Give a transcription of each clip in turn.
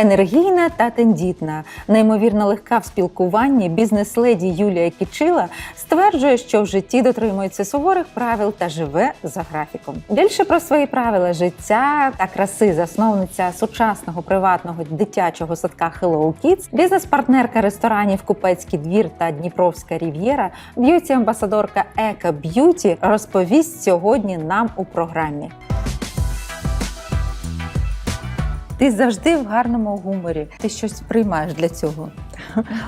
Енергійна та тендітна, неймовірно легка в спілкуванні, бізнес-леді Юлія Кічила стверджує, що в житті дотримується суворих правил та живе за графіком. Більше про свої правила життя та краси засновниця сучасного приватного дитячого садка Hello Kids, бізнес-партнерка ресторанів Купецький двір та Дніпровська Рів'єра, б'юті-амбасадорка Ека Б'юті розповість сьогодні нам у програмі. Ти завжди в гарному гуморі. Ти щось приймаєш для цього.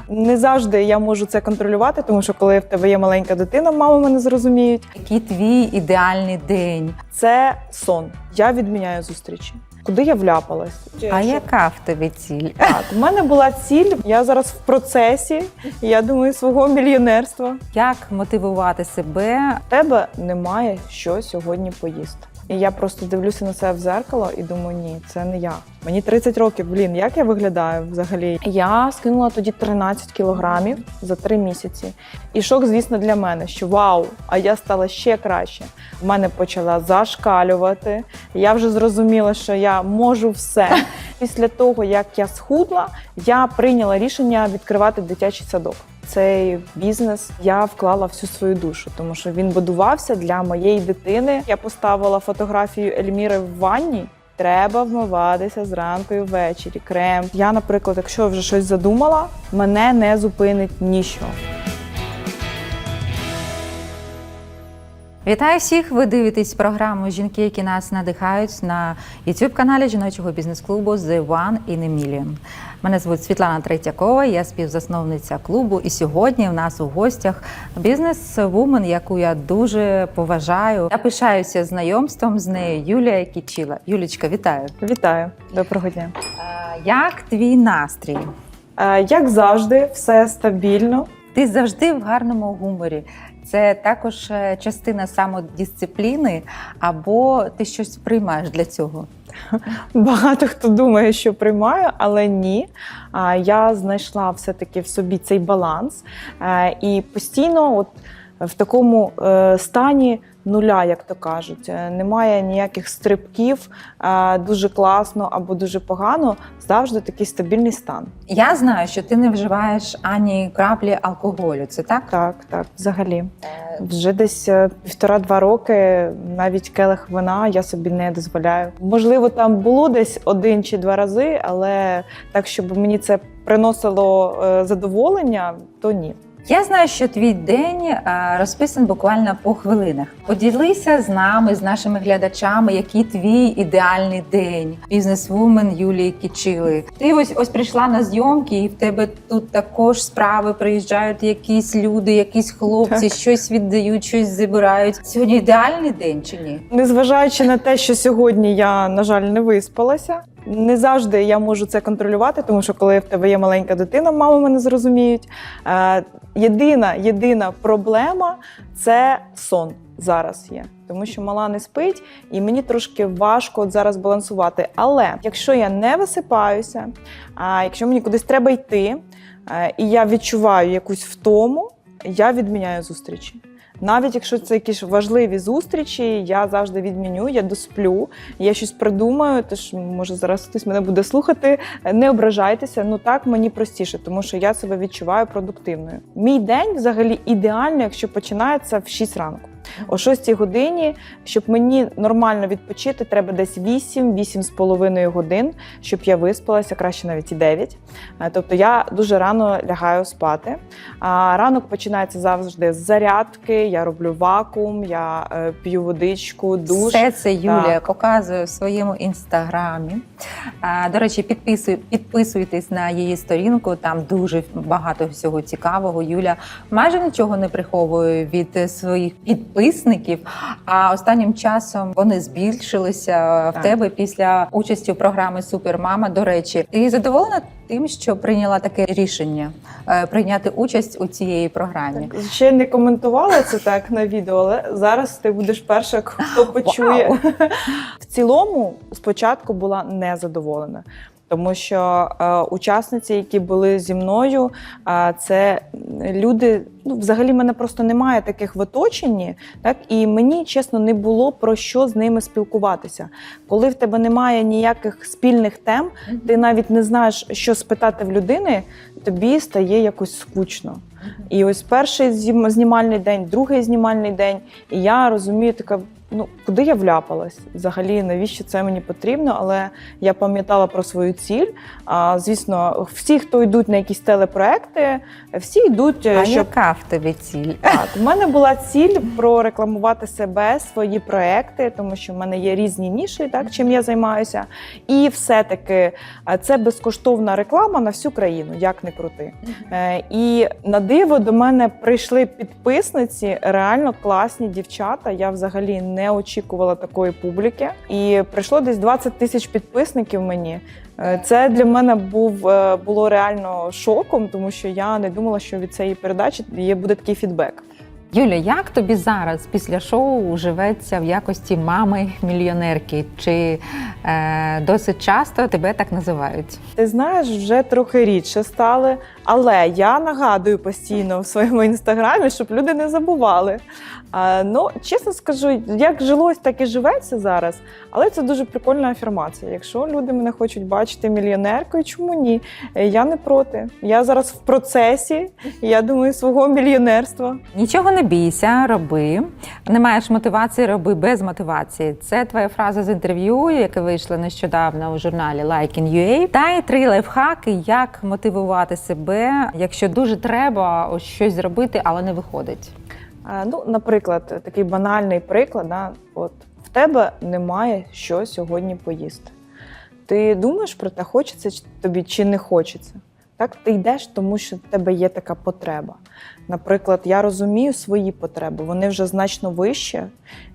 Не завжди я можу це контролювати, тому що коли в тебе є маленька дитина, мами мене зрозуміють. Який твій ідеальний день? Це сон. Я відміняю зустрічі. Куди я вляпалась? А яка в тебе ціль? Так, у мене була ціль. Я зараз в процесі. Я думаю, свого мільйонерства. Як мотивувати себе? У тебе немає що сьогодні поїсти. І я просто дивлюся на себе в зеркало і думаю, ні, це не я. Мені 30 років, блін, як я виглядаю взагалі? Я скинула тоді 13 кілограмів за 3 місяці. І шок, звісно, для мене, що вау, а я стала ще краще. В мене почала зашкалювати. Я вже зрозуміла, що я можу все. Після того, як я схудла, я прийняла рішення відкривати дитячий садок. Цей бізнес я вклала всю свою душу, тому що він будувався для моєї дитини. Я поставила фотографію Ельміри в ванні. Треба вмиватися зранку і ввечері. Крем. Я, наприклад, якщо вже щось задумала, мене не зупинить ніщо. Вітаю всіх! Ви дивитесь програму Жінки, які нас надихають на youtube каналі жіночого бізнес-клубу The One in a Million. Мене звуть Світлана Третьякова, я співзасновниця клубу. І сьогодні в нас у гостях бізнес-вумен, яку я дуже поважаю. Я пишаюся знайомством з нею Юлія Кічіла. Юлічка, вітаю! Вітаю, доброго дня. Е, Як твій настрій? Е, Як завжди, все стабільно. Ти завжди в гарному гуморі. Це також е, частина самодисципліни, або ти щось приймаєш для цього. Багато хто думає, що приймаю, але ні. Я знайшла все-таки в собі цей баланс Е, і постійно, от в такому е, стані нуля, як то кажуть, Е, немає ніяких стрибків, е, дуже класно або дуже погано. Завжди такий стабільний стан. Я знаю, що ти не вживаєш ані краплі алкоголю. Це так? Так, так, взагалі. Вже десь е, півтора-два роки навіть келих вина я собі не дозволяю. Можливо, там було десь один чи два рази, але так, щоб мені це приносило е, задоволення, то ні. Я знаю, що твій день е, розписан буквально по хвилинах. Поділися з нами, з нашими глядачами, який твій ідеальний день. Бізнесвумен Юлії Кічили. Ти ось ось прийшла на зйомки, і в тебе тут також справи приїжджають якісь люди, якісь хлопці, Так. щось віддають, щось забирають. Сьогодні ідеальний день чи ні? Незважаючи на те, що сьогодні я, на жаль, не виспалася. Не завжди я можу це контролювати, тому що коли в тебе є маленька дитина, мами мене зрозуміють. Єдина, єдина проблема це сон зараз є. Тому що мала не спить, і мені трошки важко от зараз балансувати. Але якщо я не висипаюся, а якщо мені кудись треба йти, е, і я відчуваю якусь втому, я відміняю зустрічі. Навіть якщо це якісь важливі зустрічі, я завжди відміню, я досплю, я щось придумаю. Тож може зараз хтось мене буде слухати. Не ображайтеся, ну так мені простіше, тому що я себе відчуваю продуктивною. Мій день взагалі ідеально, якщо починається в 6 ранку. О 6 годині, щоб мені нормально відпочити, треба десь 8-8 з половиною годин, щоб я виспалася, краще навіть і 9. Е, Тобто я дуже рано лягаю спати. А ранок починається завжди з зарядки. Я роблю вакуум, я е, п'ю водичку, душ. Все це Юлія Так. показує в своєму інстаграмі. До речі, підписуй, підписуйтесь на її сторінку. Там дуже багато всього цікавого. Юля майже нічого не приховує від своїх підписників. А останнім часом вони збільшилися в Так. тебе після участі у програмі Супермама. До речі, ти задоволена тим, що прийняла таке рішення е, прийняти участь у цієї програмі? Ще не коментувала це так на відео, але зараз ти будеш перша, хто почує. Вау! В цілому спочатку була незадоволена. Тому що е, учасниці, які були зі мною, е, це люди. Ну, взагалі, мене просто немає таких в оточенні, так і мені чесно не було про що з ними спілкуватися. Коли в тебе немає ніяких спільних тем, ти навіть не знаєш, що спитати в людини, тобі стає якось скучно. І ось перший знімальний день, другий знімальний день, і я розумію, така. Ну, куди я вляпалась? Взагалі, навіщо це мені потрібно? Але я пам'ятала про свою ціль. А звісно, всі, хто йдуть на якісь телепроекти, всі йдуть, А щоб яка в тебе ціль? так, у мене була ціль прорекламувати себе, свої проекти, тому що в мене є різні ніші, так чим я займаюся. І все-таки це безкоштовна реклама на всю країну, як не крути. Е, І на диво до мене прийшли підписниці, реально класні дівчата. Я взагалі не очікувала такої публіки. І прийшло десь 20 тисяч підписників мені. Е, Це для мене був е, було реально шоком, тому що я не думала, що від цієї передачі є буде такий фідбек. Юля, як тобі зараз після шоу живеться в якості мами мільйонерки? Чи е, досить часто тебе так називають? Ти знаєш, вже трохи рідше стали, але я нагадую постійно в своєму інстаграмі, щоб люди не забували. А, ну, чесно скажу, як жилось, так і живеться зараз. Але це дуже прикольна афірмація. Якщо люди мене хочуть бачити мільйонеркою, чому ні? Е, Я не проти. Я зараз в процесі, я думаю, свого мільйонерства. Нічого не бійся, роби. Не маєш мотивації, роби без мотивації. Це твоя фраза з інтерв'ю, яке вийшло нещодавно у журналі Like in UA. Та й три лайфхаки, як мотивувати себе, якщо дуже треба ось щось зробити, але не виходить. Е, Ну, наприклад, такий банальний приклад, да, от в тебе немає що сьогодні поїсти. Ти думаєш про те, хочеться тобі чи не хочеться. Так, ти йдеш, тому що в тебе є така потреба. Наприклад, я розумію свої потреби, вони вже значно вищі,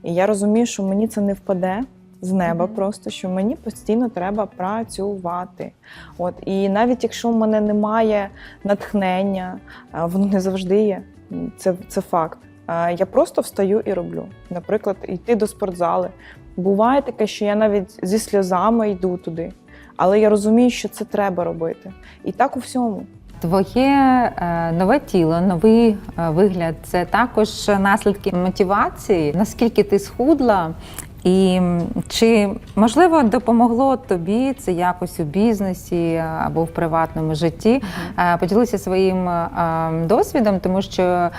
і я розумію, що мені це не впаде з неба, Мгм. просто що мені постійно треба працювати. От і навіть якщо в мене немає натхнення, воно не завжди є. Це, це факт. Я просто встаю і роблю. Наприклад, йти до спортзали. Буває таке, що я навіть зі сльозами йду туди, але я розумію, що це треба робити. І так у всьому. Твоє е, нове тіло, новий е, вигляд це також наслідки мотивації. Наскільки ти схудла, і чи можливо допомогло тобі це якось у бізнесі або в приватному житті? Е, Поділися своїм е, досвідом, тому що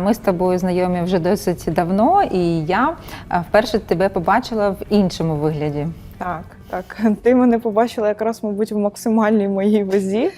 ми з тобою знайомі вже досить давно, і я вперше тебе побачила в іншому вигляді. Так, так. Ти мене побачила якраз, мабуть, в максимальній моїй вазі.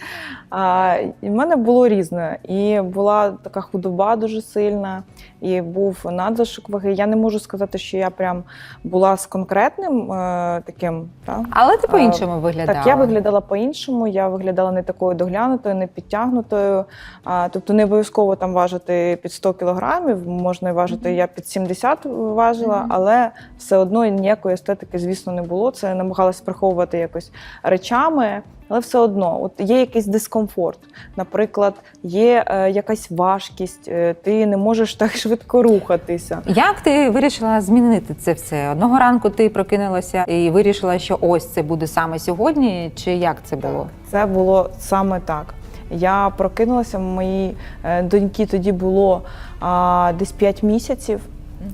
А, і в мене було різне. І була така худоба дуже сильна, і був надлишок ваги. Я не можу сказати, що я прям була з конкретним е, таким. Та? Але ти по-іншому виглядала. Так, я виглядала по-іншому, я виглядала не такою доглянутою, не підтягнутою. А, тобто не обов'язково там важити під 100 кілограмів, можна важити, я під 70 важила, Мгм. але все одно ніякої естетики, звісно, не було. Це намагалась приховувати якось речами. Але все одно, от є якийсь дискомфорт. Наприклад, є е, якась важкість, е, ти не можеш так швидко рухатися. Як ти вирішила змінити це все? Одного ранку ти прокинулася і вирішила, що ось це буде саме сьогодні, чи як це було? Це було саме так. Я прокинулася, моїй е, доньки тоді було а, десь 5 місяців,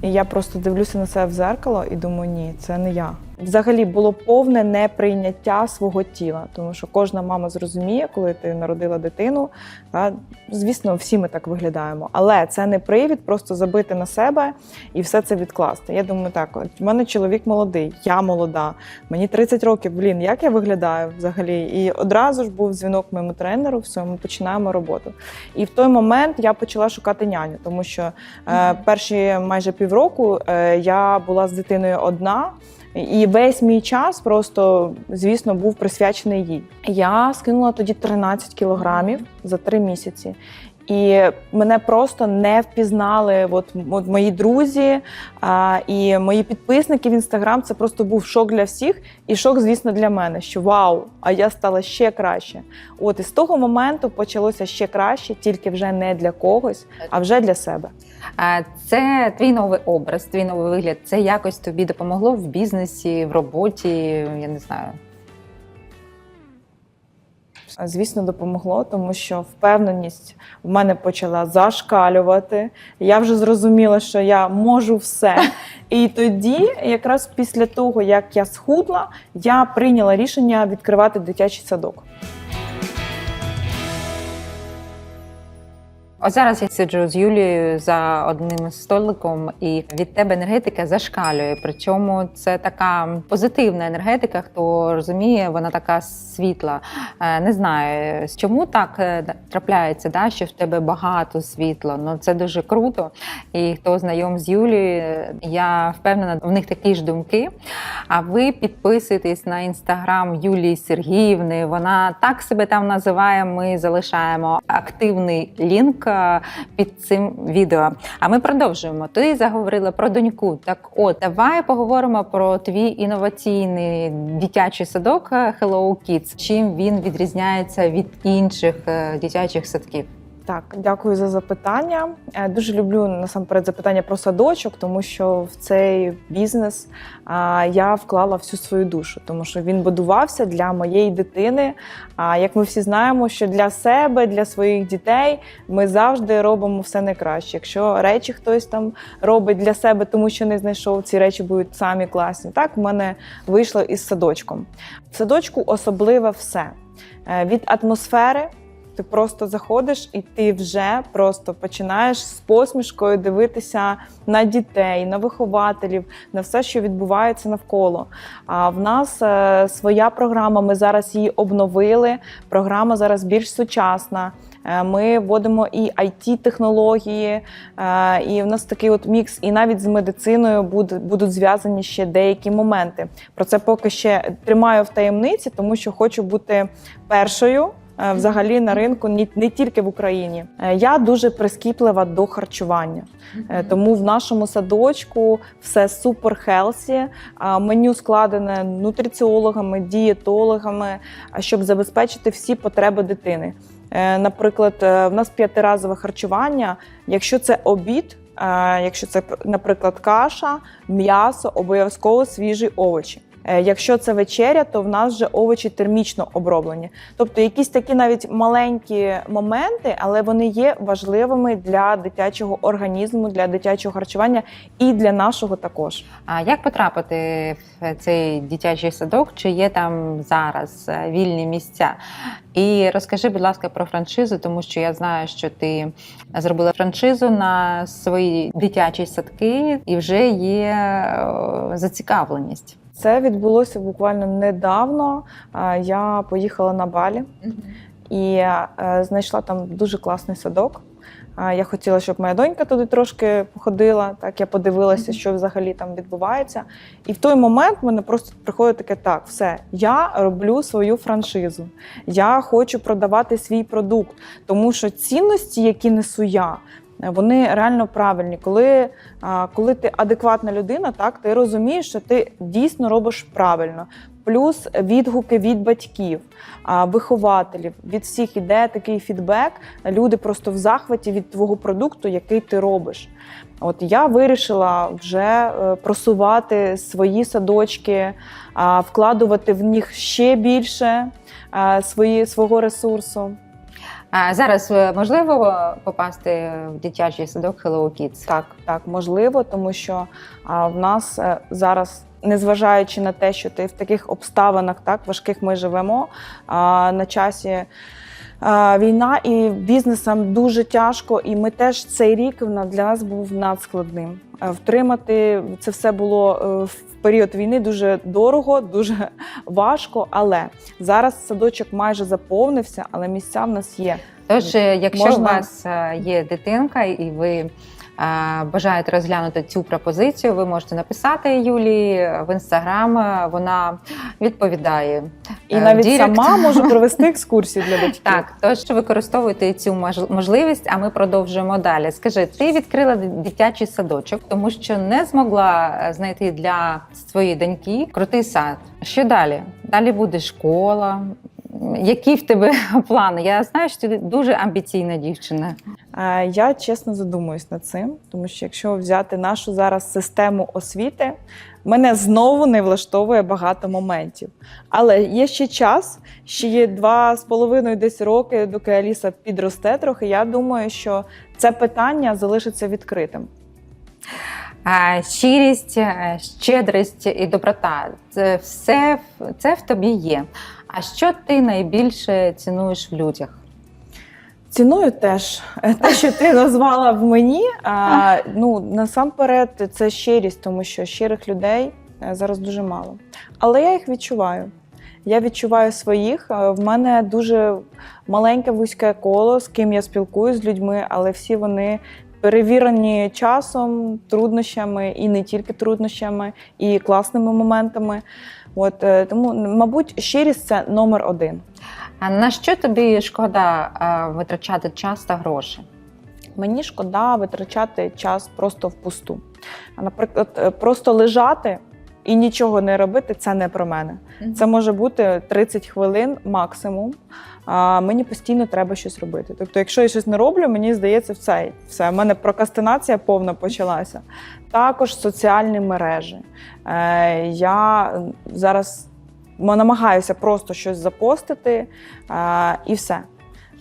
і я просто дивлюся на себе в зеркало і думаю, ні, це не я. Взагалі було повне неприйняття свого тіла, тому що кожна мама зрозуміє, коли ти народила дитину. Та, звісно, всі ми так виглядаємо, але це не привід просто забити на себе і все це відкласти. Я думаю, так, от в мене чоловік молодий, я молода, мені 30 років. Блін, як я виглядаю взагалі? І одразу ж був дзвінок моєму тренеру. Все, ми починаємо роботу. І в той момент я почала шукати няню, тому що е, перші майже півроку е, я була з дитиною одна. І весь мій час просто, звісно, був присвячений їй. Я скинула тоді 13 кілограмів за три місяці. І мене просто не впізнали. От, от мої друзі а, і мої підписники в інстаграм. Це просто був шок для всіх, і шок, звісно, для мене. Що вау, а я стала ще краще. От і з того моменту почалося ще краще, тільки вже не для когось, а вже для себе. Це твій новий образ, твій новий вигляд. Це якось тобі допомогло в бізнесі, в роботі. Я не знаю. Звісно, допомогло, тому що впевненість в мене почала зашкалювати. Я вже зрозуміла, що я можу все. І тоді, якраз після того, як я схудла, я прийняла рішення відкривати дитячий садок. Ось зараз я сиджу з Юлією за одним столиком, і від тебе енергетика зашкалює. Причому це така позитивна енергетика. Хто розуміє, вона така світла. Е, Не знаю, чому так е, трапляється, да, що в тебе багато світла. Ну це дуже круто. І хто знайом з Юлією, я впевнена, в них такі ж думки. А ви підписуєтесь на інстаграм Юлії Сергіївни. Вона так себе там називає. Ми залишаємо активний лінк е, під цим відео. А ми продовжуємо. Ти заговорила про доньку. Так, от давай поговоримо про твій інноваційний дитячий садок е, Hello Kids. Чим він відрізняється від інших е, дитячих садків? Так, дякую за запитання. Е, Дуже люблю насамперед запитання про садочок, тому що в цей бізнес я вклала всю свою душу, тому що він будувався для моєї дитини. А як ми всі знаємо, що для себе, для своїх дітей ми завжди робимо все найкраще. Якщо речі хтось там робить для себе, тому що не знайшов, ці речі будуть самі класні. Так в мене вийшло із садочком. В садочку особливе все Е, від атмосфери. Ти просто заходиш і ти вже просто починаєш з посмішкою дивитися на дітей, на вихователів, на все, що відбувається навколо. А в нас е, своя програма. Ми зараз її обновили. Програма зараз більш сучасна. Е, Ми вводимо і it технології, е, і в нас такий от мікс, і навіть з медициною будуть зв'язані ще деякі моменти. Про це поки ще тримаю в таємниці, тому що хочу бути першою. Е, Взагалі на ринку не тільки в Україні. Е, Я дуже прискіплива до харчування, Е, тому в нашому садочку все супер хелсі. Меню складене нутриціологами, дієтологами, а щоб забезпечити всі потреби дитини. Наприклад, в нас п'ятиразове харчування. Якщо це обід, якщо це, наприклад, каша, м'ясо, обов'язково свіжі овочі. Е, Якщо це вечеря, то в нас вже овочі термічно оброблені. Тобто якісь такі навіть маленькі моменти, але вони є важливими для дитячого організму, для дитячого харчування і для нашого також. А як потрапити в цей дитячий садок? Чи є там зараз е, вільні місця? І розкажи, будь ласка, про франшизу, тому що я знаю, що ти зробила франшизу на свої дитячі садки, і вже є е, зацікавленість. Це відбулося буквально недавно. Я поїхала на Балі і е, знайшла там дуже класний садок. Я хотіла, щоб моя донька туди трошки походила. Так я подивилася, що взагалі там відбувається. І в той момент мене просто приходить таке: так, все, я роблю свою франшизу. Я хочу продавати свій продукт, тому що цінності, які несу я. Вони реально правильні. Коли, коли ти адекватна людина, так ти розумієш, що ти дійсно робиш правильно. Плюс відгуки від батьків, вихователів, від всіх іде такий фідбек. Люди просто в захваті від твого продукту, який ти робиш. От я вирішила вже е, просувати свої садочки, вкладувати в них ще більше свої, свого ресурсу. А зараз е, можливо попасти в дитячий садок Hello Kids? Так, так, можливо, тому що а, в нас е, зараз, незважаючи на те, що ти в таких обставинах, так важких ми живемо, а, на часі. Війна і бізнесам дуже тяжко, і ми теж цей рік для нас був надскладним. Е, Втримати це все було е, період війни дуже дорого, дуже важко. Але зараз садочок майже заповнився, але місця в нас є. Тож, е, якщо Можна- у вас е, є дитинка і ви бажаєте розглянути цю пропозицію, ви можете написати Юлії в інстаграм. е, Вона відповідає. І Е, навіть Дірект. сама можу провести екскурсію для батьків. Так, тож використовуйте цю мож- можливість, а ми продовжуємо далі. Скажи, ти відкрила дитячий садочок, тому що не змогла е, знайти для своєї доньки крутий сад. Що далі? Далі буде школа. Які в тебе плани? Я знаю, що ти дуже амбіційна дівчина. Я чесно задумуюсь над цим, тому що якщо взяти нашу зараз систему освіти, мене знову не влаштовує багато моментів. Але є ще час, ще є два з половиною десь роки, доки Аліса підросте трохи. Я думаю, що це питання залишиться відкритим. Щирість, е, щедрість і доброта це все це в тобі є. А що ти найбільше цінуєш в людях? Ціную теж те, що ти назвала в мені. А, ну насамперед, це щирість, тому що щирих людей е, зараз дуже мало. Але я їх відчуваю. Я відчуваю своїх. Е, В мене дуже маленьке вузьке коло, з ким я спілкуюсь з людьми, але всі вони перевірені часом, труднощами і не тільки труднощами, і класними моментами. От е, тому, мабуть, щирість це номер один. А на що тобі шкода е, витрачати час та гроші? Мені шкода витрачати час просто впусту. Наприклад, е, просто лежати і нічого не робити це не про мене. Це може бути 30 хвилин максимум. А мені постійно треба щось робити. Тобто, якщо я щось не роблю, мені здається, все, все. в мене прокастинація повна почалася. Також соціальні мережі. Е, я зараз намагаюся просто щось запостити е, і все.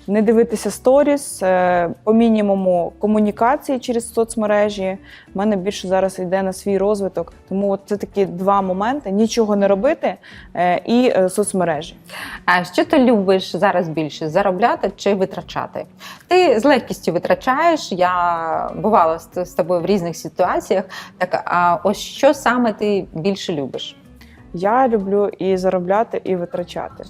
Не дивитися сторіс, е, по мінімуму комунікації через соцмережі. У мене більше зараз йде на свій розвиток. Тому от це такі два моменти: нічого не робити е, і е, соцмережі. А що ти любиш зараз більше заробляти чи витрачати? Ти з легкістю витрачаєш. Я бувала з, з тобою в різних ситуаціях. Так, а ось що саме ти більше любиш? Я люблю і заробляти, і витрачати.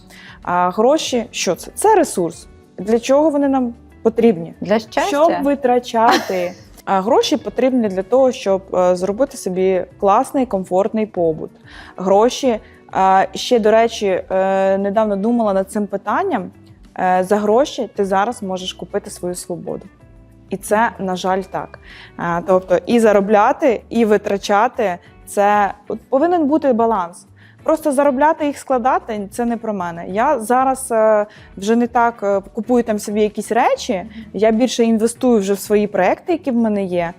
А гроші що це? Це ресурс. Для чого вони нам потрібні? Для щастя? Щоб витрачати. А гроші потрібні для того, щоб е, зробити собі класний, комфортний побут. Гроші ще, до речі, е, недавно думала над цим питанням. Е, За гроші ти зараз можеш купити свою свободу. І це, на жаль, так. Тобто, і заробляти, і витрачати це повинен бути баланс. Просто заробляти їх складати це не про мене. Я зараз е, вже не так е, купую там собі якісь речі. Я більше інвестую вже в свої проекти, які в мене є.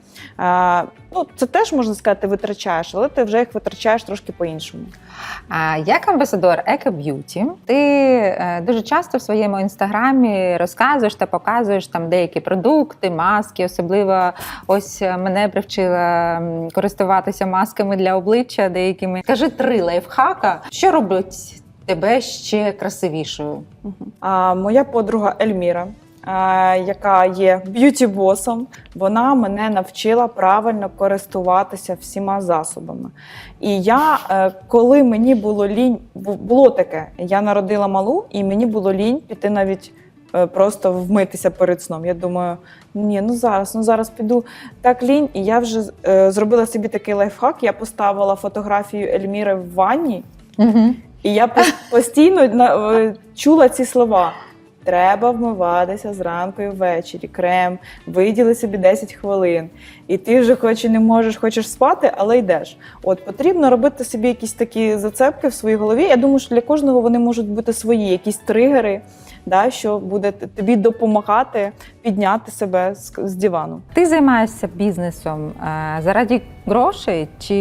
Ну, це теж можна сказати, витрачаєш, але ти вже їх витрачаєш трошки по-іншому. А як амбасадор EcoBeauty, ти е, дуже часто в своєму інстаграмі розказуєш та показуєш там деякі продукти, маски. Особливо ось е, мене привчила користуватися масками для обличчя деякими. Кажи три лайфхака, що робить тебе ще красивішою. А моя подруга Ельміра, яка є б'юті-босом, вона мене навчила правильно користуватися всіма засобами. І я, е, коли мені було лінь, було таке, я народила малу, і мені було лінь піти навіть. е, Просто вмитися перед сном. Я думаю, ні, ну зараз, ну зараз піду так лінь. І я вже е, зробила собі такий лайфхак. Я поставила фотографію Ельміри в ванні, Угу. і я постійно е, чула ці слова. Треба вмиватися зранку і ввечері. Крем, виділи собі 10 хвилин. І ти вже хоч і не можеш, хочеш спати, але йдеш. От потрібно робити собі якісь такі зацепки в своїй голові. Я думаю, що для кожного вони можуть бути свої, якісь тригери, да, що буде тобі допомагати підняти себе з, з дивану. Ти займаєшся бізнесом е, заради грошей, чи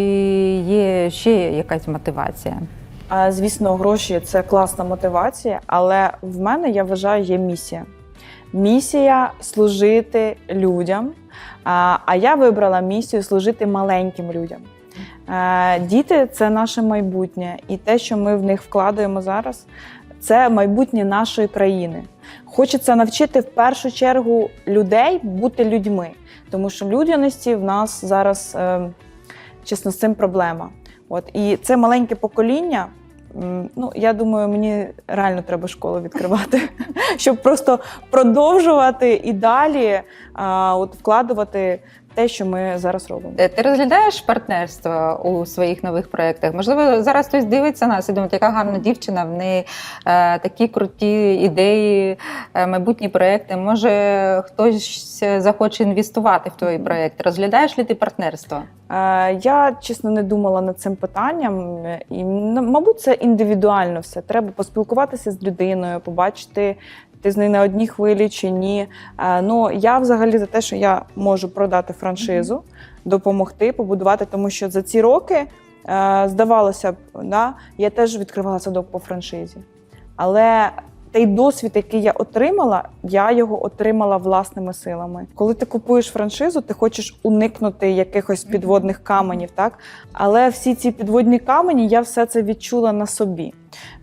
є ще якась мотивація? Звісно, гроші це класна мотивація, але в мене я вважаю є місія. Місія служити людям. А я вибрала місію служити маленьким людям. Діти це наше майбутнє, і те, що ми в них вкладаємо зараз, це майбутнє нашої країни. Хочеться навчити в першу чергу людей бути людьми, тому що людяності в нас зараз, е, чесно, з цим проблема. От і це маленьке покоління. Ну, я думаю, мені реально треба школу відкривати, щоб просто продовжувати і далі а, от вкладувати те, що ми зараз робимо. Е, Ти розглядаєш партнерство у своїх нових проєктах? Можливо, зараз хтось дивиться нас і думає, яка гарна дівчина, в неї е, такі круті ідеї, е, майбутні проєкти. Може, хтось захоче інвестувати в твої проєкти. Розглядаєш ли ти партнерство? Е, Я чесно не думала над цим питанням, і мабуть, це індивідуально все. Треба поспілкуватися з людиною, побачити. Ти з нею на одній хвилі чи ні. Е, Ну я взагалі за те, що я можу продати франшизу, допомогти, побудувати, тому що за ці роки Е, здавалося б, да, я теж відкривала садок по франшизі. Але той досвід, який я отримала, я його отримала власними силами. Коли ти купуєш франшизу, ти хочеш уникнути якихось підводних каменів, так? Але всі ці підводні камені я все це відчула на собі.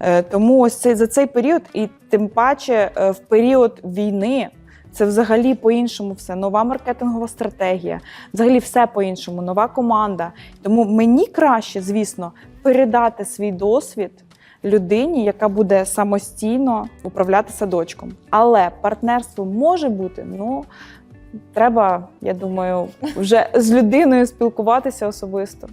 Е, Тому ось цей за цей період, і тим паче е, в період війни. Це взагалі по-іншому все. Нова маркетингова стратегія, взагалі все по-іншому, нова команда. Тому мені краще, звісно, передати свій досвід людині, яка буде самостійно управляти садочком. Але партнерство може бути. Ну треба, я думаю, вже з людиною спілкуватися особисто.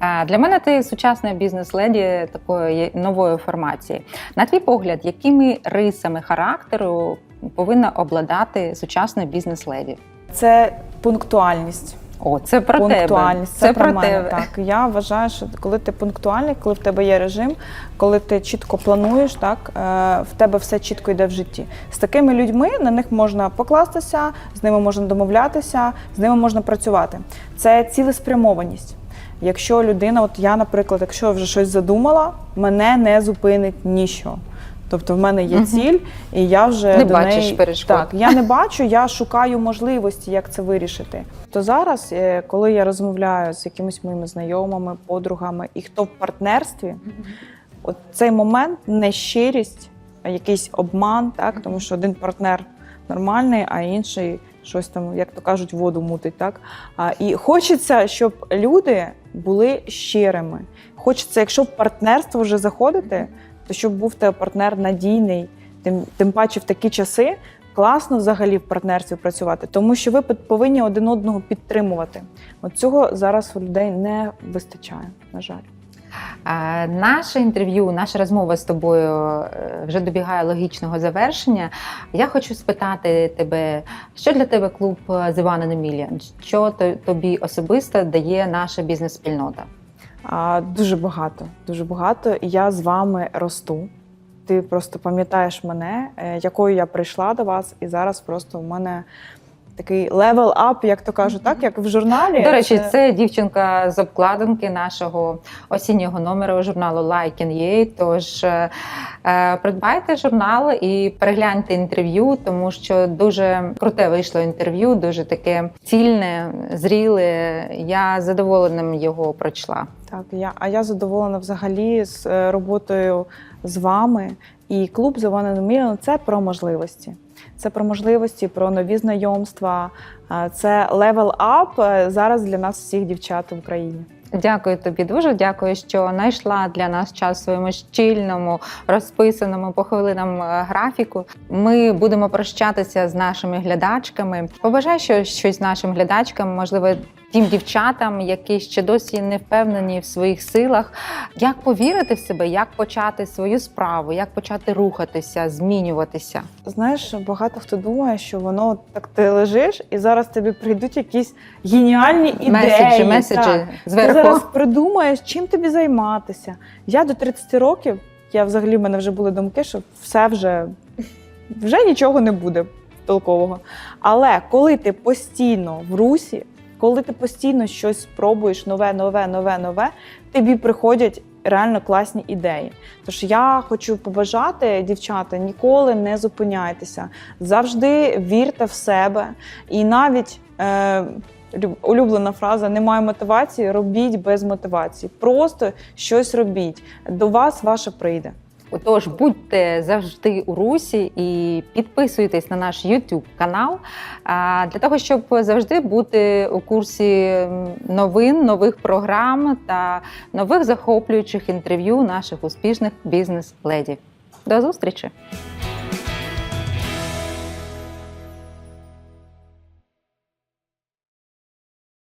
Для мене ти сучасна бізнес-леді такої нової формації. На твій погляд, якими рисами характеру повинна обладати сучасна бізнес-леді? Це пунктуальність. О, це про тебе. пунктуальність. Це, про, про мене. тебе. Так, я вважаю, що коли ти пунктуальний, коли в тебе є режим, коли ти чітко плануєш, так е, в тебе все чітко йде в житті. З такими людьми на них можна покластися, з ними можна домовлятися, з ними можна працювати. Це цілеспрямованість. Якщо людина, от я, наприклад, якщо вже щось задумала, мене не зупинить ніщо. Тобто в мене є ціль, і я вже Не до бачиш неї... перешкод. Так, я не бачу, я шукаю можливості, як це вирішити. То зараз, е, коли я розмовляю з якимись моїми знайомими, подругами, і хто в партнерстві, от цей момент нещирість, а якийсь обман, так тому що один партнер нормальний, а інший щось там, як то кажуть, воду мутить. Так а, і хочеться, щоб люди були щирими. Хочеться, якщо в партнерство вже заходити, то щоб був тебе партнер надійний, тим, тим паче в такі часи. Класно взагалі в партнерстві працювати, тому що ви повинні один одного підтримувати. От цього зараз у людей не вистачає, на жаль. Наше інтерв'ю, наша розмова з тобою е, вже добігає логічного завершення. Я хочу спитати тебе, що для тебе клуб е, in a Million? Що то- тобі особисто дає наша бізнес-спільнота? Дуже багато, дуже багато. Я з вами росту. Ти просто пам'ятаєш мене, е, якою я прийшла до вас, і зараз просто в мене такий левел ап, як то кажуть, так як в журналі. До речі, це дівчинка з обкладинки нашого осіннього номеру журналу UA. Тож е, е, придбайте журнал і перегляньте інтерв'ю, тому що дуже круте вийшло інтерв'ю, дуже таке цільне, зріле. Я з задоволенням його прочла. Так, я, а я задоволена взагалі з е, роботою з вами. І клуб in a – це про можливості. Це про можливості, про нові знайомства. Це левел ап зараз для нас всіх дівчат в Україні. Дякую тобі дуже. Дякую, що знайшла для нас час в своєму щільному, розписаному по хвилинам е, графіку. Ми будемо прощатися з нашими глядачками. Побажай що- щось нашим глядачкам, можливо, тим дівчатам, які ще досі не впевнені в своїх силах. Як повірити в себе, як почати свою справу, як почати рухатися, змінюватися. Знаєш, багато хто думає, що воно так ти лежиш, і зараз тобі прийдуть якісь геніальні ідеї. меседжі, меседжі Так. Ти зараз придумаєш, чим тобі займатися. Я до 30 років, я взагалі в мене вже були думки, що все вже, вже нічого не буде толкового. Але коли ти постійно в русі, коли ти постійно щось спробуєш нове, нове, нове, нове, тобі приходять реально класні ідеї. Тож я хочу побажати, дівчата, ніколи не зупиняйтеся, завжди вірте в себе. І навіть е, улюблена фраза немає мотивації, робіть без мотивації. Просто щось робіть. До вас ваше прийде. Отож, будьте завжди у русі і підписуйтесь на наш YouTube канал для того, щоб завжди бути у курсі новин, нових програм та нових захоплюючих інтерв'ю наших успішних бізнес-леді. До зустрічі!